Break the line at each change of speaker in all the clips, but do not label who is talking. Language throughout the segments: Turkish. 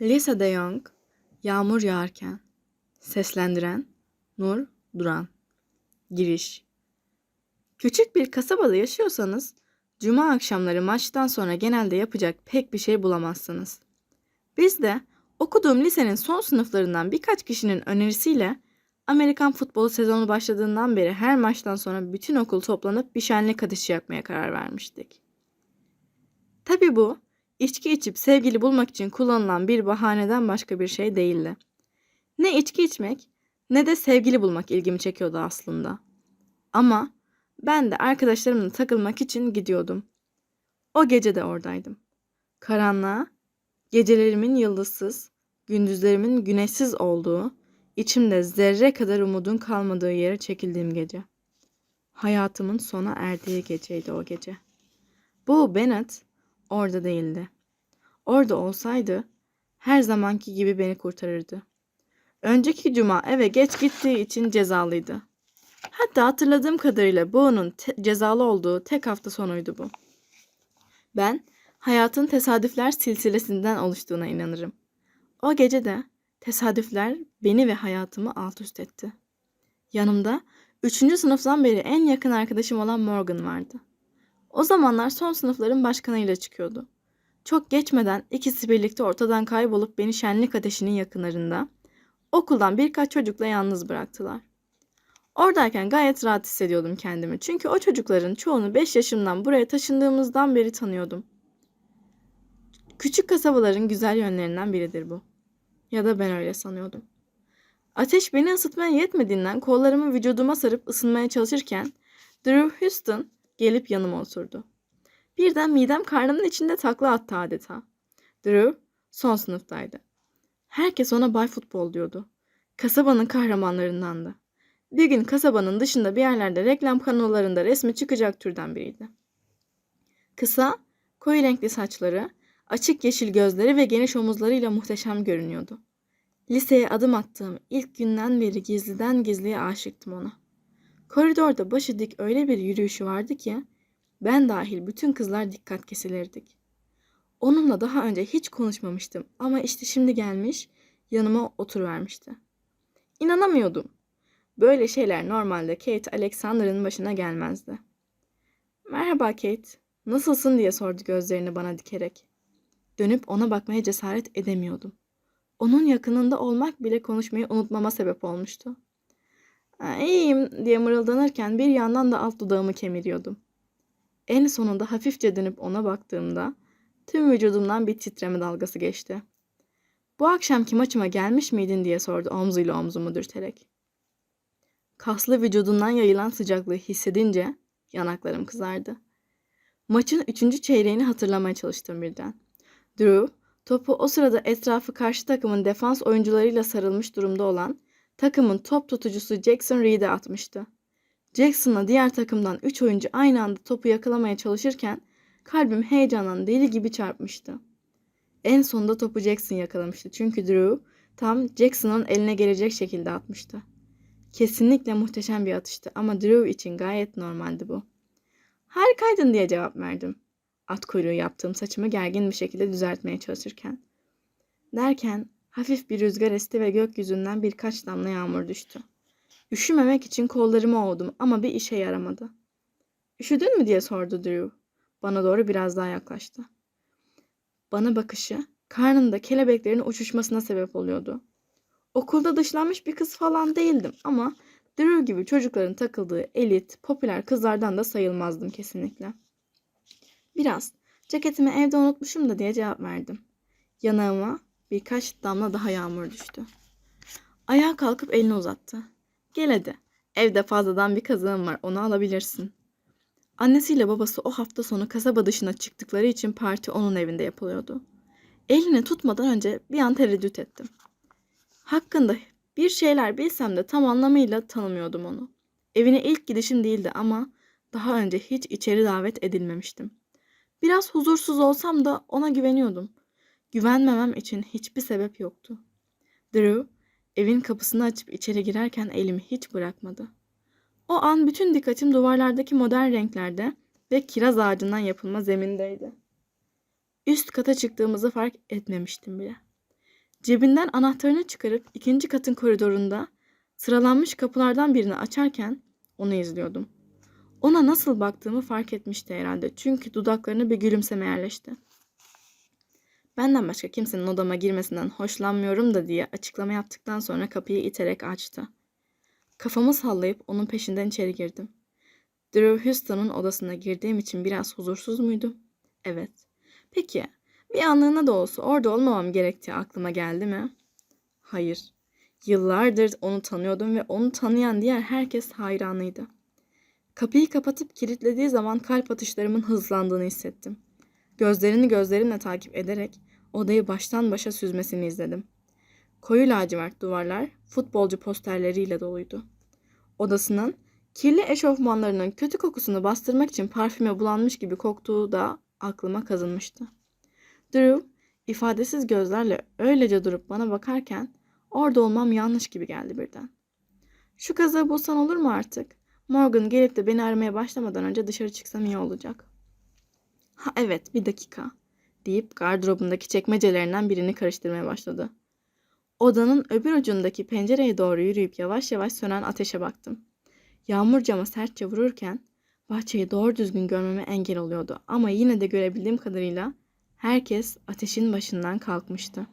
Lisa de Jong, Yağmur Yağarken. Seslendiren Nur Duran. Giriş Küçük bir kasabada yaşıyorsanız, cuma akşamları maçtan sonra genelde yapacak pek bir şey bulamazsınız. Biz de okuduğum lisenin son sınıflarından birkaç kişinin önerisiyle Amerikan futbolu sezonu başladığından beri her maçtan sonra bütün okul toplanıp bir şenlik ateşi yakmaya karar vermiştik. Tabii bu, içki içip sevgili bulmak için kullanılan bir bahaneden başka bir şey değildi. Ne içki içmek ne de sevgili bulmak ilgimi çekiyordu aslında. Ama ben de arkadaşlarımla takılmak için gidiyordum. O gece de oradaydım. Karanlığa, gecelerimin yıldızsız, gündüzlerimin güneşsiz olduğu, içimde zerre kadar umudun kalmadığı yere çekildiğim gece. Hayatımın sona erdiği geceydi o gece. Bu Bennett orada değildi. Orada olsaydı her zamanki gibi beni kurtarırdı. Önceki cuma eve geç gittiği için cezalıydı. Hatta hatırladığım kadarıyla te- cezalı olduğu tek hafta sonuydu bu. Ben hayatın tesadüfler silsilesinden oluştuğuna inanırım. O gece de tesadüfler beni ve hayatımı alt üst etti. Yanımda üçüncü sınıftan beri en yakın arkadaşım olan Morgan vardı. O zamanlar son sınıfların başkanıyla çıkıyordu. Çok geçmeden ikisi birlikte ortadan kaybolup beni şenlik ateşinin yakınlarında okuldan birkaç çocukla yalnız bıraktılar. Oradayken gayet rahat hissediyordum kendimi. Çünkü o çocukların çoğunu 5 yaşımdan buraya taşındığımızdan beri tanıyordum. Küçük kasabaların güzel yönlerinden biridir bu. Ya da ben öyle sanıyordum. Ateş beni ısıtmaya yetmediğinden kollarımı vücuduma sarıp ısınmaya çalışırken Drew Houston gelip yanıma oturdu. Birden midem karnımın içinde takla attı adeta. Drew son sınıftaydı. Herkes ona Bay Futbol diyordu. Kasabanın kahramanlarındandı. Bir gün kasabanın dışında bir yerlerde reklam kanallarında resmi çıkacak türden biriydi. Kısa, koyu renkli saçları, açık yeşil gözleri ve geniş omuzlarıyla muhteşem görünüyordu. Liseye adım attığım ilk günden beri gizliden gizliye aşıktım ona. Koridorda başı dik öyle bir yürüyüşü vardı ki ben dahil bütün kızlar dikkat kesilirdik. Onunla daha önce hiç konuşmamıştım ama işte şimdi gelmiş yanıma oturuvermişti. İnanamıyordum. Böyle şeyler normalde Kate Alexander'ın başına gelmezdi. Merhaba Kate, nasılsın diye sordu gözlerini bana dikerek. Dönüp ona bakmaya cesaret edemiyordum. Onun yakınında olmak bile konuşmayı unutmama sebep olmuştu. İyiyim diye mırıldanırken bir yandan da alt dudağımı kemiriyordum. En sonunda hafifçe dönüp ona baktığımda tüm vücudumdan bir titreme dalgası geçti. Bu akşamki maçıma gelmiş miydin diye sordu omzuyla omzumu dürterek. Kaslı vücudundan yayılan sıcaklığı hissedince yanaklarım kızardı. Maçın üçüncü çeyreğini hatırlamaya çalıştım birden. Drew, topu o sırada etrafı karşı takımın defans oyuncularıyla sarılmış durumda olan takımın top tutucusu Jackson Reed'e atmıştı. Jackson'la diğer takımdan 3 oyuncu aynı anda topu yakalamaya çalışırken kalbim heyecandan deli gibi çarpmıştı. En sonunda topu Jackson yakalamıştı çünkü Drew tam Jackson'ın eline gelecek şekilde atmıştı. Kesinlikle muhteşem bir atıştı ama Drew için gayet normaldi bu. Harikaydın diye cevap verdim. At kuyruğu yaptığım saçımı gergin bir şekilde düzeltmeye çalışırken. Derken hafif bir rüzgar esti ve gökyüzünden birkaç damla yağmur düştü. Üşümemek için kollarımı ovdum ama bir işe yaramadı. Üşüdün mü diye sordu Drew. Bana doğru biraz daha yaklaştı. Bana bakışı karnımda kelebeklerin uçuşmasına sebep oluyordu. Okulda dışlanmış bir kız falan değildim ama Drew gibi çocukların takıldığı elit, popüler kızlardan da sayılmazdım kesinlikle. Biraz. Ceketimi evde unutmuşum da diye cevap verdim. Yanağıma birkaç damla daha yağmur düştü. Ayağa kalkıp elini uzattı. Gel hadi. Evde fazladan bir kazığım var. Onu alabilirsin. Annesiyle babası o hafta sonu kasaba dışına çıktıkları için parti onun evinde yapılıyordu. Elini tutmadan önce bir an tereddüt ettim. Hakkında bir şeyler bilsem de tam anlamıyla tanımıyordum onu. Evine ilk gidişim değildi ama daha önce hiç içeri davet edilmemiştim. Biraz huzursuz olsam da ona güveniyordum. Güvenmemem için hiçbir sebep yoktu. Drew evin kapısını açıp içeri girerken elimi hiç bırakmadı. O an bütün dikkatim duvarlardaki modern renklerde ve kiraz ağacından yapılma zemindeydi. Üst kata çıktığımızı fark etmemiştim bile. Cebinden anahtarını çıkarıp ikinci katın koridorunda sıralanmış kapılardan birini açarken onu izliyordum. Ona nasıl baktığımı fark etmişti herhalde çünkü dudaklarına bir gülümseme yerleşti. Benden başka kimsenin odama girmesinden hoşlanmıyorum da diye açıklama yaptıktan sonra kapıyı iterek açtı. Kafamı sallayıp onun peşinden içeri girdim. Drew Houston'un odasına girdiğim için biraz huzursuz muydum? Evet. Peki, bir anlığına da olsa orada olmamam gerektiği aklıma geldi mi? Hayır. Yıllardır onu tanıyordum ve onu tanıyan diğer herkes hayranıydı. Kapıyı kapatıp kilitlediği zaman kalp atışlarımın hızlandığını hissettim. Gözlerini gözlerimle takip ederek odayı baştan başa süzmesini izledim. Koyu lacivert duvarlar futbolcu posterleriyle doluydu. Odasının kirli eşofmanlarının kötü kokusunu bastırmak için parfüme bulanmış gibi koktuğu da aklıma kazınmıştı. Drew ifadesiz gözlerle öylece durup bana bakarken orada olmam yanlış gibi geldi birden. Şu kazığı bulsan olur mu artık? Morgan gelip de beni aramaya başlamadan önce dışarı çıksam iyi olacak. Ha evet bir dakika deyip gardırobundaki çekmecelerinden birini karıştırmaya başladı. Odanın öbür ucundaki pencereye doğru yürüyüp yavaş yavaş sönen ateşe baktım. Yağmur cama sertçe vururken bahçeyi doğru düzgün görmeme engel oluyordu ama yine de görebildiğim kadarıyla herkes ateşin başından kalkmıştı.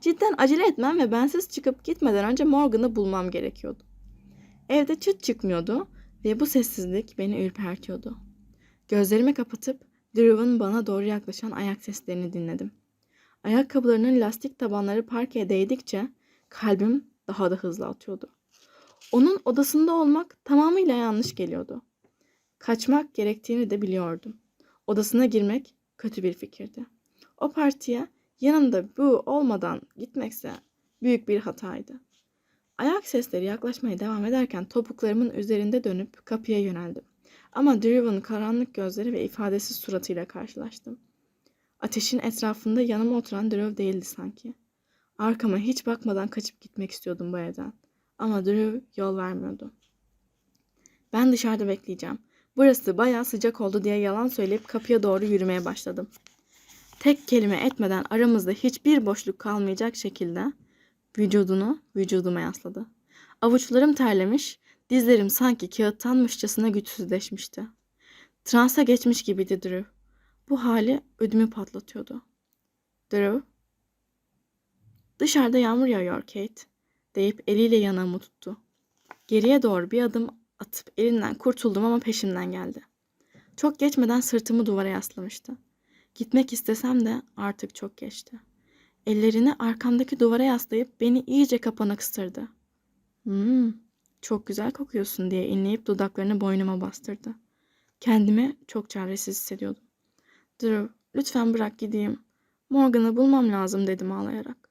Cidden acele etmem ve bensiz çıkıp gitmeden önce Morgan'ı bulmam gerekiyordu. Evde çıt çıkmıyordu ve bu sessizlik beni ürpertiyordu. Gözlerimi kapatıp Drew'un bana doğru yaklaşan ayak seslerini dinledim. Ayakkabılarının lastik tabanları parkeye değdikçe kalbim daha da hızlı atıyordu. Onun odasında olmak tamamıyla yanlış geliyordu. Kaçmak gerektiğini de biliyordum. Odasına girmek kötü bir fikirdi. O partiye yanımda bu olmadan gitmekse büyük bir hataydı. Ayak sesleri yaklaşmaya devam ederken topuklarımın üzerinde dönüp kapıya yöneldim. Ama Drew'un karanlık gözleri ve ifadesiz suratıyla karşılaştım. Ateşin etrafında yanıma oturan Drew değildi sanki. Arkama hiç bakmadan kaçıp gitmek istiyordum bu evden. Ama Drew yol vermiyordu. Ben dışarıda bekleyeceğim. Burası bayağı sıcak oldu diye yalan söyleyip kapıya doğru yürümeye başladım. Tek kelime etmeden aramızda hiçbir boşluk kalmayacak şekilde vücudunu vücuduma yasladı. Avuçlarım terlemiş, dizlerim sanki kağıttanmışçasına güçsüzleşmişti. Transa geçmiş gibiydi Drew. Bu hali ödümü patlatıyordu. Drew, dışarıda yağmur yağıyor Kate, deyip eliyle yanağımı tuttu. Geriye doğru bir adım atıp elinden kurtuldum ama peşimden geldi. Çok geçmeden sırtımı duvara yaslamıştı. Gitmek istesem de artık çok geçti. Ellerini arkamdaki duvara yaslayıp beni iyice kapana kıstırdı. Hmm, çok güzel kokuyorsun diye inleyip dudaklarını boynuma bastırdı. Kendimi çok çaresiz hissediyordum. Drew, lütfen bırak gideyim. Morgan'ı bulmam lazım dedim ağlayarak.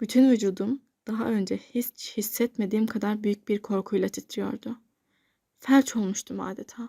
Bütün vücudum daha önce hiç hissetmediğim kadar büyük bir korkuyla titriyordu. Felç olmuştum adeta.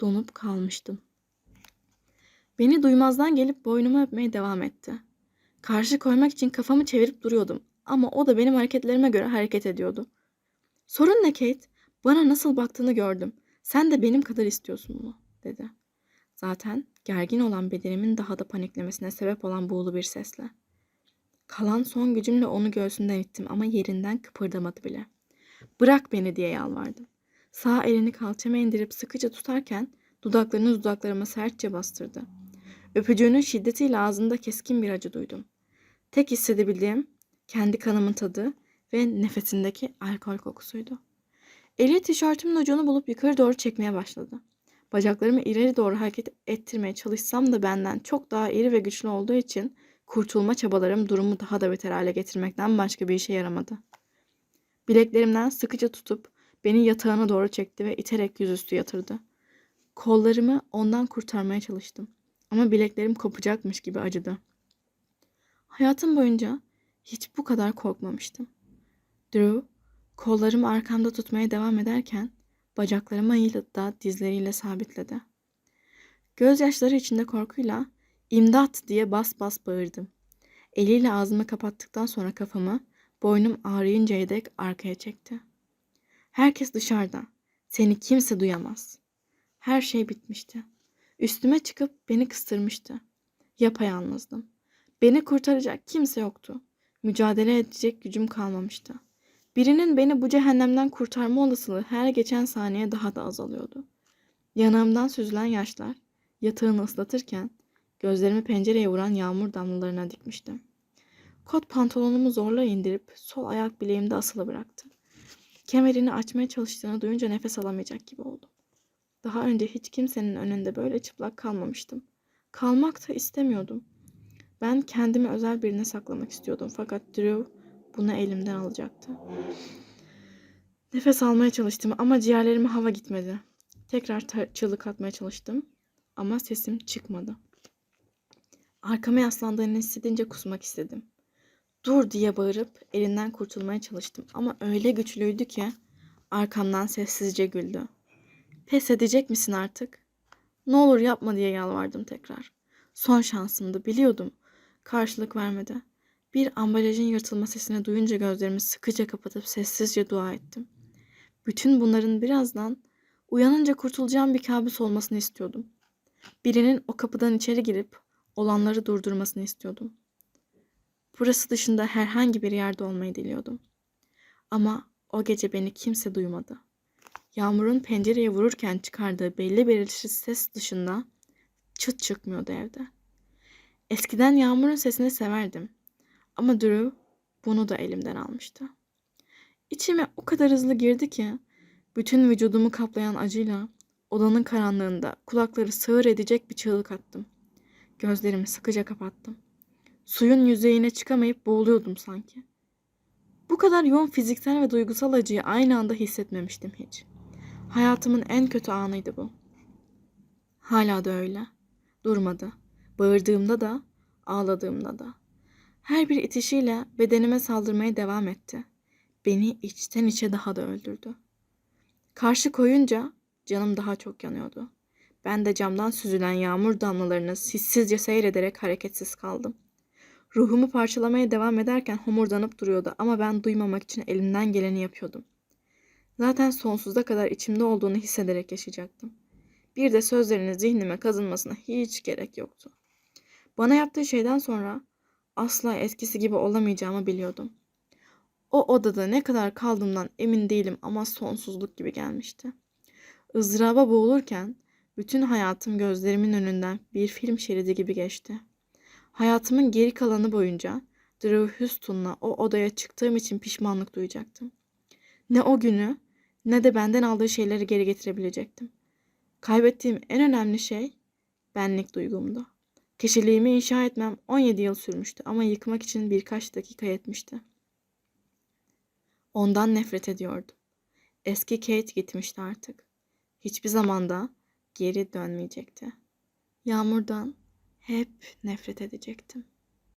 Donup kalmıştım. Beni duymazdan gelip boynumu öpmeye devam etti. Karşı koymak için kafamı çevirip duruyordum ama o da benim hareketlerime göre hareket ediyordu. Sorun ne Kate? Bana nasıl baktığını gördüm. Sen de benim kadar istiyorsun bunu, dedi. Zaten gergin olan bedenimin daha da paniklemesine sebep olan buğulu bir sesle. Kalan son gücümle onu göğsünden ittim ama yerinden kıpırdamadı bile. Bırak beni diye yalvardım. Sağ elini kalçama indirip sıkıca tutarken dudaklarını dudaklarıma sertçe bastırdı. Öpücüğünün şiddetiyle ağzında keskin bir acı duydum. Tek hissedebildiğim kendi kanımın tadı ve nefesindeki alkol kokusuydu. Eli tişörtümün ucunu bulup yukarı doğru çekmeye başladı. Bacaklarımı ileri doğru hareket ettirmeye çalışsam da benden çok daha iri ve güçlü olduğu için kurtulma çabalarım durumu daha da beter hale getirmekten başka bir işe yaramadı. Bileklerimden sıkıca tutup beni yatağına doğru çekti ve iterek yüzüstü yatırdı. Kollarımı ondan kurtarmaya çalıştım. Ama bileklerim kopacakmış gibi acıdı. Hayatım boyunca hiç bu kadar korkmamıştım. Drew, kollarımı arkamda tutmaya devam ederken bacaklarımı da dizleriyle sabitledi. Gözyaşları içinde korkuyla imdat diye bas bas bağırdım. Eliyle ağzımı kapattıktan sonra kafamı boynum ağrıyıncaya dek arkaya çekti. Herkes dışarıda. Seni kimse duyamaz. Her şey bitmişti. Üstüme çıkıp beni kıstırmıştı. Yapayalnızdım. Beni kurtaracak kimse yoktu. Mücadele edecek gücüm kalmamıştı. Birinin beni bu cehennemden kurtarma olasılığı her geçen saniye daha da azalıyordu. Yanağımdan süzülen yaşlar yatağını ıslatırken gözlerimi pencereye vuran yağmur damlalarına dikmiştim. Kot pantolonumu zorla indirip sol ayak bileğimde asılı bıraktı. Kemerini açmaya çalıştığını duyunca nefes alamayacak gibi oldum. Daha önce hiç kimsenin önünde böyle çıplak kalmamıştım. Kalmak da istemiyordum. Ben kendimi özel birine saklamak istiyordum fakat Drew bunu elimden alacaktı. Nefes almaya çalıştım ama ciğerlerime hava gitmedi. Tekrar çığlık atmaya çalıştım ama sesim çıkmadı. Arkama yaslandığını hissedince kusmak istedim. Dur diye bağırıp elinden kurtulmaya çalıştım ama öyle güçlüydü ki arkamdan sessizce güldü. Pes edecek misin artık? Ne olur yapma diye yalvardım tekrar. Son şansımdı biliyordum. Karşılık vermedi. Bir ambalajın yırtılma sesini duyunca gözlerimi sıkıca kapatıp sessizce dua ettim. Bütün bunların birazdan uyanınca kurtulacağım bir kabus olmasını istiyordum. Birinin o kapıdan içeri girip olanları durdurmasını istiyordum. Burası dışında herhangi bir yerde olmayı diliyordum. Ama o gece beni kimse duymadı. Yağmurun pencereye vururken çıkardığı belli belirsiz ses dışında çıt çıkmıyordu evde. Eskiden yağmurun sesini severdim. Ama Drew bunu da elimden almıştı. İçime o kadar hızlı girdi ki bütün vücudumu kaplayan acıyla odanın karanlığında kulakları sığır edecek bir çığlık attım. Gözlerimi sıkıca kapattım. Suyun yüzeyine çıkamayıp boğuluyordum sanki. Bu kadar yoğun fiziksel ve duygusal acıyı aynı anda hissetmemiştim hiç. Hayatımın en kötü anıydı bu. Hala da öyle. Durmadı. Bağırdığımda da, ağladığımda da. Her bir itişiyle bedenime saldırmaya devam etti. Beni içten içe daha da öldürdü. Karşı koyunca canım daha çok yanıyordu. Ben de camdan süzülen yağmur damlalarını sessizce seyrederek hareketsiz kaldım. Ruhumu parçalamaya devam ederken homurdanıp duruyordu ama ben duymamak için elimden geleni yapıyordum. Zaten sonsuza kadar içimde olduğunu hissederek yaşayacaktım. Bir de sözlerinin zihnime kazınmasına hiç gerek yoktu. Bana yaptığı şeyden sonra asla eskisi gibi olamayacağımı biliyordum. O odada ne kadar kaldığımdan emin değilim ama sonsuzluk gibi gelmişti. Izdıraba boğulurken bütün hayatım gözlerimin önünden bir film şeridi gibi geçti. Hayatımın geri kalanı boyunca Drew Houston'la o odaya çıktığım için pişmanlık duyacaktım. Ne o günü ne de benden aldığı şeyleri geri getirebilecektim. Kaybettiğim en önemli şey benlik duygumdu. Kişiliğimi inşa etmem 17 yıl sürmüştü ama yıkmak için birkaç dakika yetmişti. Ondan nefret ediyordum. Eski Kate gitmişti artık. Hiçbir zamanda geri dönmeyecekti. Yağmurdan hep nefret edecektim.